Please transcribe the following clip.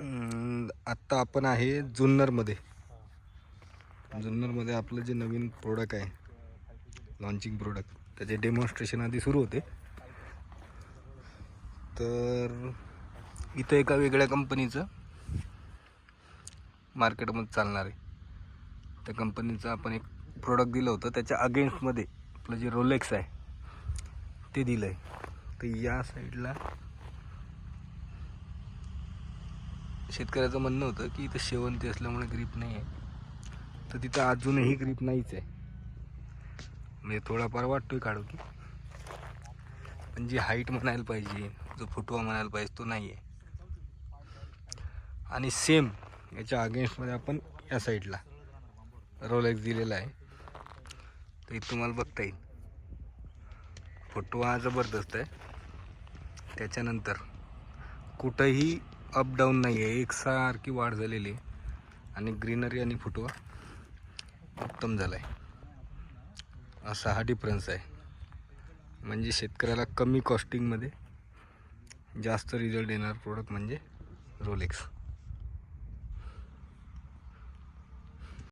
आत्ता आपण आहे जुन्नरमध्ये. जुन्नरमध्ये आपलं जे नवीन प्रोडक्ट आहे लॉन्चिंग प्रोडक्ट त्याचे डेमॉन्स्ट्रेशन आधी सुरू होते. तर इथं एका वेगळ्या कंपनीचं मार्केटमध्ये चालणार आहे. त्या कंपनीचं आपण एक प्रोडक्ट दिलं होतं. त्याच्या अगेन्स्टमध्ये आपलं जे रोलेक्स आहे ते दिलं आहे तर या साईडला शेतकऱ्याचं म्हणणं होतं की इथं शेवंती असल्यामुळे ग्रीप नाही आहे. तर तिथं अजूनही ग्रीप नाहीच आहे. म्हणजे थोडाफार वाटतोय काढू की. पण जी हाईट म्हणायला पाहिजे जो फुटवा म्हणायला पाहिजे तो नाही आहे आणि सेम याच्या अगेन्स्टमध्ये आपण या साईडला रोलेक्स दिलेला आहे. तर इथं तुम्हाला बघता येईल. फुटवा हा जबरदस्त आहे. त्याच्यानंतर कुठंही अप डाऊन नाही आहे एकसारखी वाढ झालेली आहे. आणि ग्रीनरी आणि फुटवा उत्तम झाला आहे असा हा डिफरन्स आहे. म्हणजे शेतकऱ्याला कमी कॉस्टिंगमध्ये जास्त रिझल्ट देणार प्रोडक्ट म्हणजे रोलेक्स